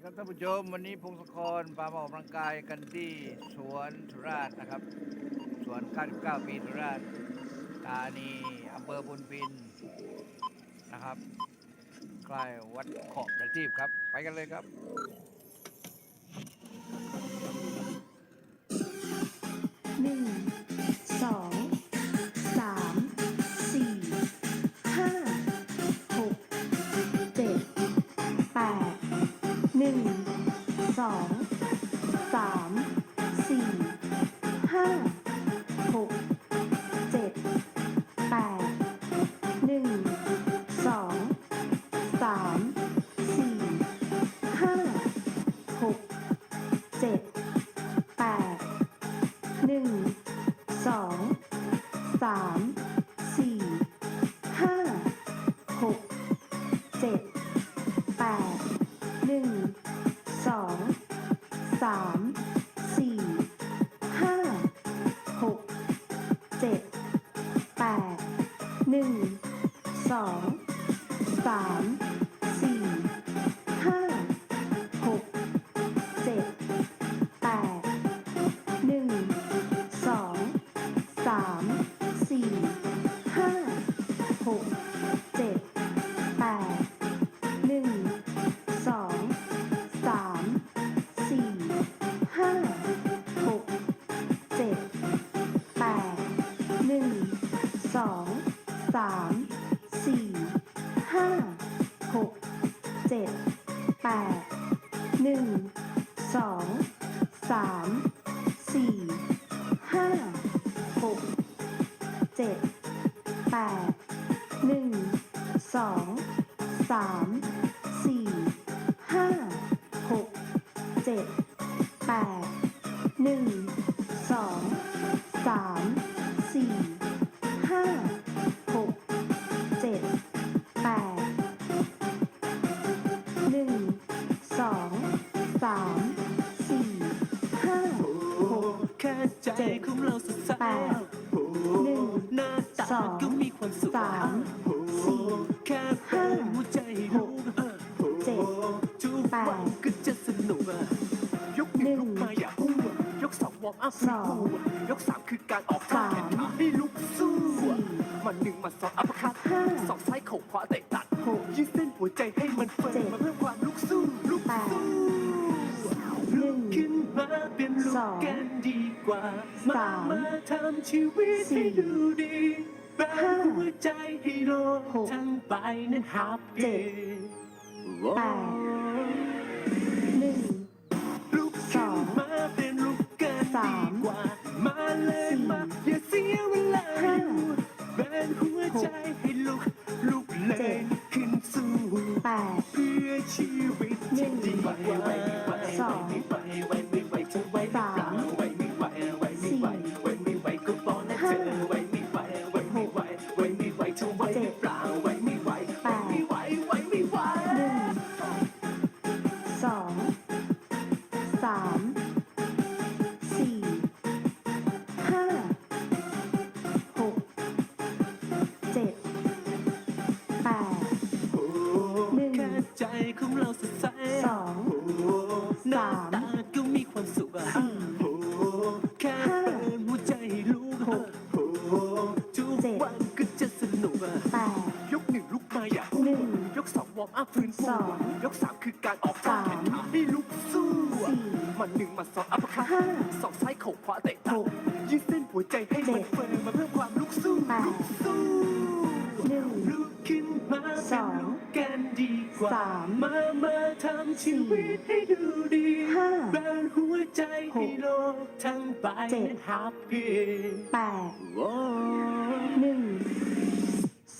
สวัสดีครับท่านผู้ชมวันนี้พงศกรพามาออกกำลังกายกันที่สวนสุราษฎร์นะครับ สวน99ปีสุราษฎร์ธานีอำเภอบุญพินนะครับใกล้วัดขอบประทีปครับ ไปกันเลยครับหนึ่ง สองสามสี่ห้าหก สาม แปดหนึ่งสองสามสี่ห้า องวอร์มอัพสองยกสามคือการออกท่าสามแขนขาให้ลุกสู้สี่มันหนึ่งมาสองอัปคัตห้าสองซ้ายเข่าขวาเตะตัดหกยืดเส้นหัวใจให้มันเฟิร์เจ็ดมมาเพิ่มความลุกสู้ลุกแปดสู้หนึ่งขึ้นมาเป็นลูสกองกันดีกว่า มาสามมาทำชีวิตสี่ให้ดูดีแบห้าบหัวใจให้โลกหกทั้งใบนั้นฮับเจ็ดแปดหนึ่งลุกสขึ้อนงมาเป็นลูกกัน องยกสามคือการออกท่าสามแขนขาให้ลุกสู้สมันหนึ่งมาสองอัปคัตห้าสองซ้ายเข่าขวาเตะตัหกยืดเส้นหัวใจให้เจ็มันเฟิร์มมาเพิ่มความลุกสู้ลุกสู้หนึ่งลุกขึ้นมาสเป็นองลูกกันดีกว่าสามมามาทำชีวิตให้ดูดีห้าแบนหัวใจให้โลกทั้งใบเจ็ดนั้นฮับปี้แปดหนึ่ง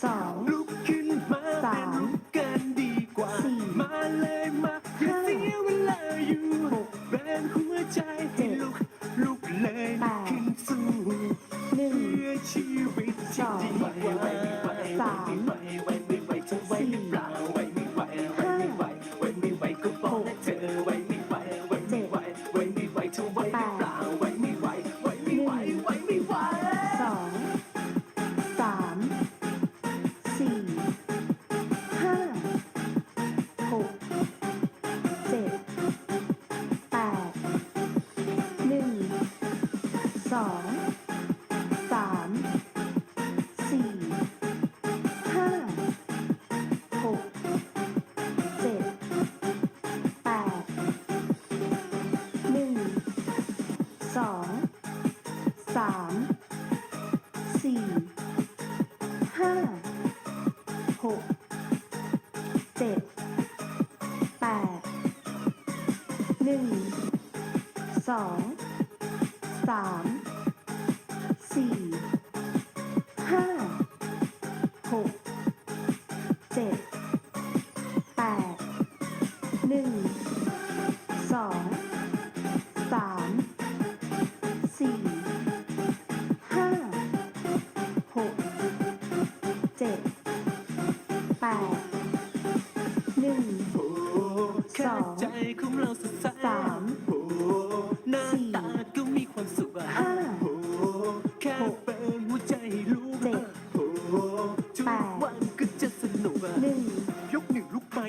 สองลุกขึ้นมาสาเป็นมลูก กันดีกว่าสี่มาเลยมาอย่าห้าเสียเวลาอยู่หกแบนหัวใจเจ็ให้ดลุกลุกเลยแปดขึ้นสู้หนึ่งเพื่อชีวิต สองสามสี่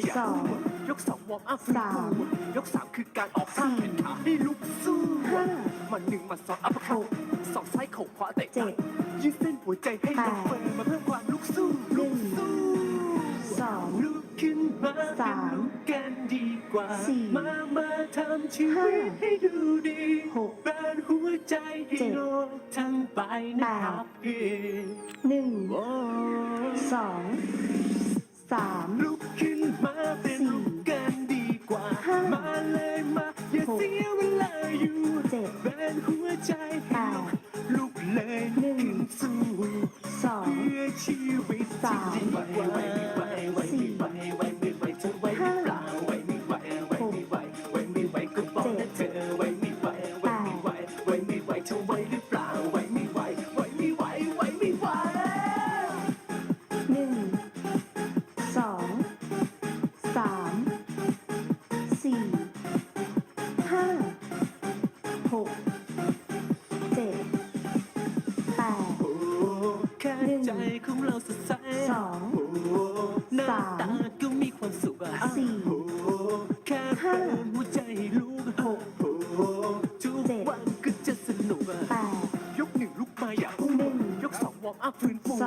ยสองยกสองวอร์มอัพสามยกสามคือการออกท่าสี่แขนขาให้ลุกสู้ห้ามาหนึ่งมาสองอัพคัหตกสองซ้ายเข่าขวาเตะเจ็ดยืดเส้นหัวใจให้แปลดงเฟิร์มมาเพิ่มความลุกสู้ลุกสู้สอง ลุกขึ้นมาสามเป็นลุกกันดีกว่าสี่มามาทำชีห้าวิตให้ดูดีหกเปิดหัวใจให้เจ็ด โลกทั้งใบแปนะดครับพี่ หนึ่งสองสามลุกขึ้นมา เสียเวลาอยู่เจ็ดเป็นหัวใจให้ลุกลุกเลยหนึ่งขึ้นสู้สองเพื่อชีวิตสามที่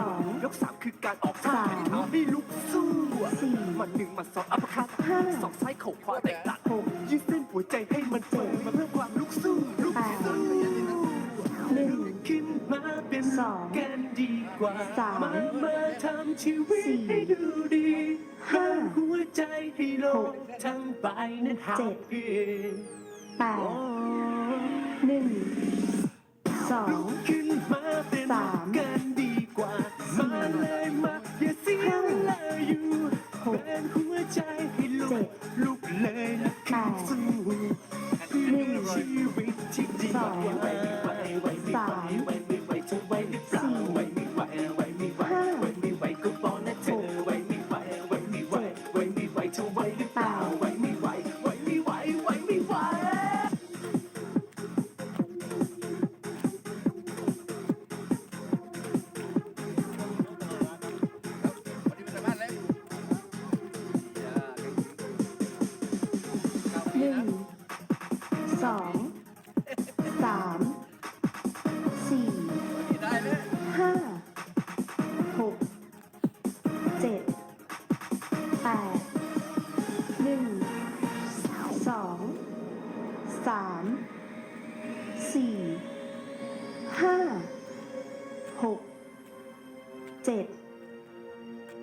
อัพฟื้นฟูสองยกสามคือการออกท่าสามแขนขาให้ลุกสู้อะสี่มาหนึ่งมาสองอัพคัตห้าสองซ้ายเข่าขวาเตะตัดหกยืดเส้นหัวใจให้มันเปิดมาเพิ่มความลุกสู้ลุกแปดสู้หนึ่งขึ้นมาเป็นสองกันดีกว่าสามมามาทำชีวิตสี่ให้ดูดีห้าเปิดหัวใจให้โลหกกทั้งใบนั้นหาเจ็ด เพีแปดหนึ่งสอลุงกขึ้นมาเป็นสาม กันดีกว่า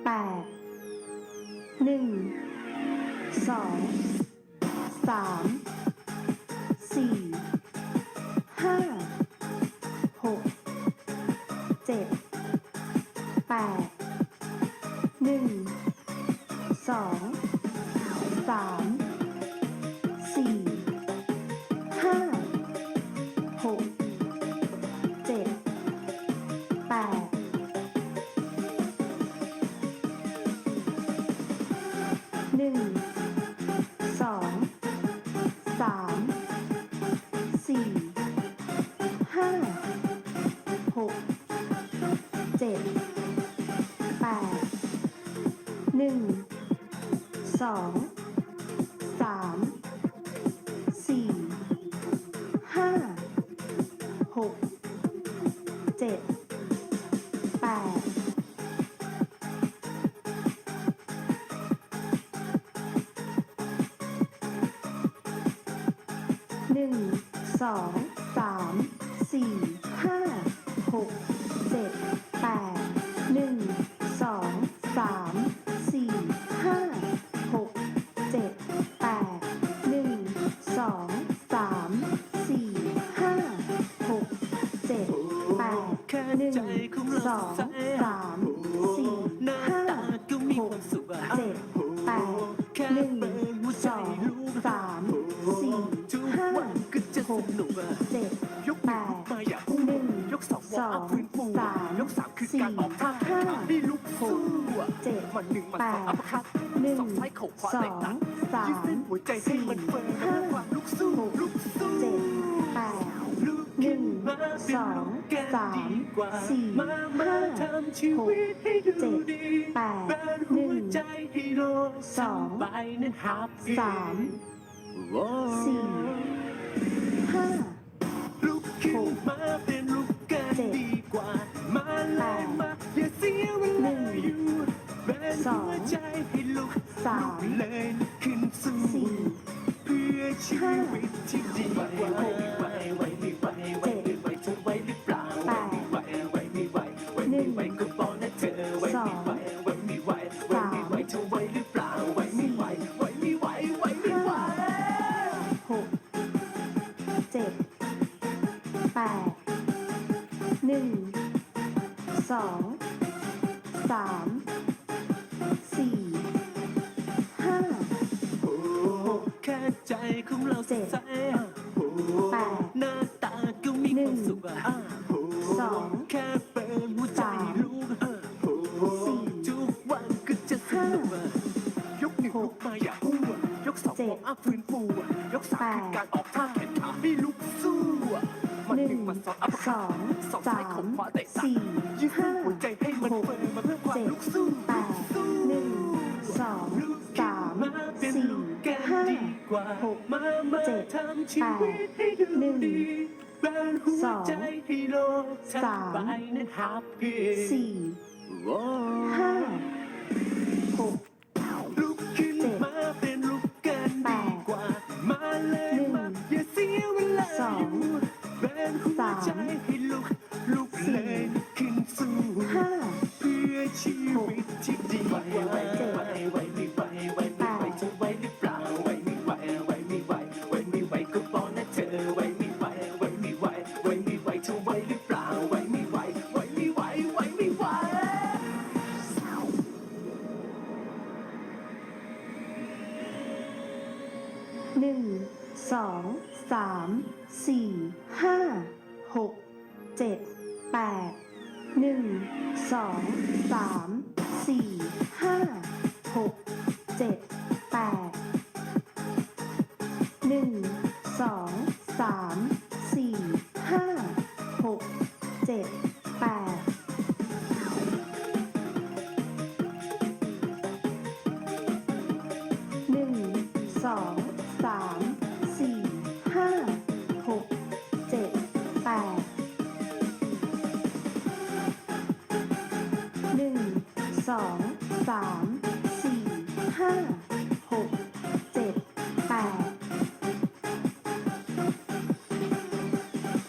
แปดหนึ่งสองสาม หนึ่งสองสามสี่ห้าหกเจ็ดแปดหนึ่งสอง นึ่งสองสามสี่ห้าหกเจ็ดแปดหนึ่งสองสามสี่ห้าหกเจ็ดแปดหนึ่งสองสามสี่ห้าหกเจ็ดแปดหนึ่งสองสามสี่ห้าหกเจ็ดแปดหนึ่งสองสามสี่ ก็จะสนุกอะเจ็ดยกแปมือดมาอย่าหนึ่งยกสองสองสามยกสามคือสี่การออกท่าห้าขาให้ลุกสู้เจ็ดมันหนึ่งมันสองแปดอัพคัตหนึ่งสองซ้ายเข่าขวาสอเตะตัดสายืดมเส้นหัวใจให้มันเฟิร์มห้าความลุกสู้หกลุกสู้เจ็ดแปดหนึ่งสองสามดีกาสี่มามาห้าห้ดูเจ็ดแปดหนึ่งสองสายนั้นฮับสามสี่ ห้าลุกขึ้นมาเป็นลูกกันดีกว่า มาเลยมาอย่าเสียเวลางอยู่แบนสอหังวใจให้ลุกสามเลยลุกขึ้นสู้สี่เพื่อชีวิตที่ดีกว่าไหวไหวไหวไม่ไหวไหวไม่ไหวจะไหวหรือเปล่าไหวไม่ไหวไหวไม่ไหวไหวไม่ไหวก็บอก นึ่งสองสามสี่ห้า โอ้แค่ใจของเราสดใสโอ้แปดหน้าตาก็มีความสุขอะโอ้สองแค่เปิดหัวใจลูกอะโอ้สี่ทุกวันก็จะสนุกอะยกหนึ่งหลุกมาอย่าอู้อะยกสองเจ็ดวอร์มอัพฟื้นฟูอะยกสามคือการออกท่าแขนขาให้ลุกสู้อะ มันหนึ่งมาสองอัพสองสองสาซ้ายขมวาเตะสี่ยืดห้านหัวใจให้มันเฟิร์มมาเพื่อความเจ็ดลุกสู้แปดหนึ่งสองสามสี่ห้าหกมามาเจ็ดทำชีวิตให้ดูหนึ่งดีแบนหัวสองใจให้โลกสามบายนั้นฮับปี้สี่ห้าหก หนึ่งสองสามสี่ห้าหกเจ็ดแปดหนึ่งสองสามสี่ห้าหกเจ็ดแปดามสี่ห้าหกเจ็ดแปดหนึ่งสองสามสี่ห้าหกเจ็ดแปด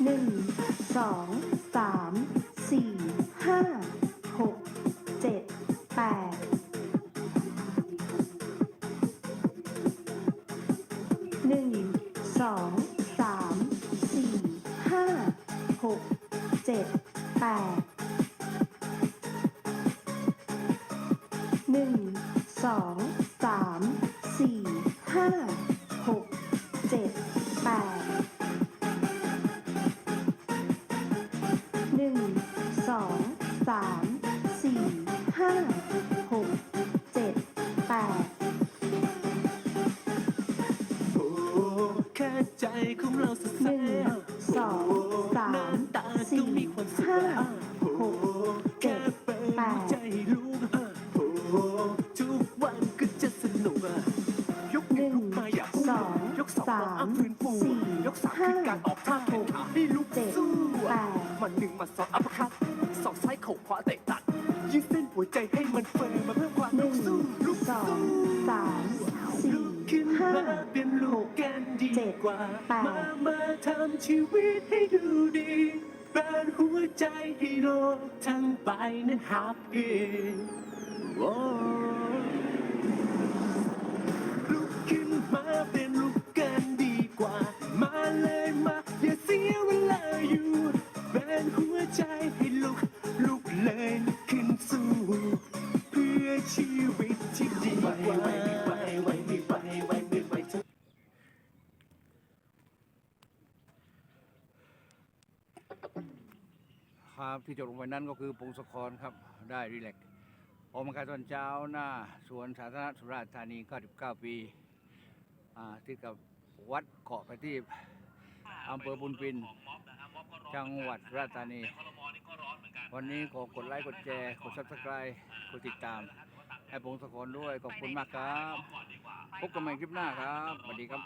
หนึ่งสอง นึ่งสองสามสี่ห้าหกเจ็ดแปดหนึ่งสอง ห้าหกเจ็แค่ดเปิดแปหัวดใจให้รู้อะโอ้ทุกวันก็จะสนุกอะยกหนึ่งลุกมาอย่าพูดสองยกสองสามวอร์มอัพฟื้นฟูสี่ยกสาหกเจ็ดแปดมันหนึ่งมาสองอัพคัตสองซ้ายเข่าขวาเตะตัดยืดเส้นหัวใจให้มันเฟิร์มมาเพื่อความลุนึ่กสู้ลุกสองสู้สามสี่ลุกขึ้นห้ามาเป็ดกว่าแปดมามาทำชีวิตให้ดูดี เปิดหัวใจให้โลกทั้งใบนั้นฮับปี้โอ้ลุกขึ้นมาเป็นลุกกันดีกว่า มาเลยมา อย่าเสียเวลาอยู่เป็นหัวใจให้ลุกลุก ครับที่จบลงไปนั้นก็คือพงศกรครับได้รีแลกซ์ออกกำลังกายตอนเช้าหน้าสวนสาธารณะสุราษฎร์ธานี 99 ปีอ่าที่กับวัดเกาะประทีปอำเภอบุญปิน จังหวัดสุราษฎร์ธานี วันนี้ขอกดไลค์ กดแชร์ กดซับสไครต์กดติดตาม ให้พงศกรด้วย ขอบคุณมากครับ พบกันใหม่คลิปหน้าครับ สวัสดีครับ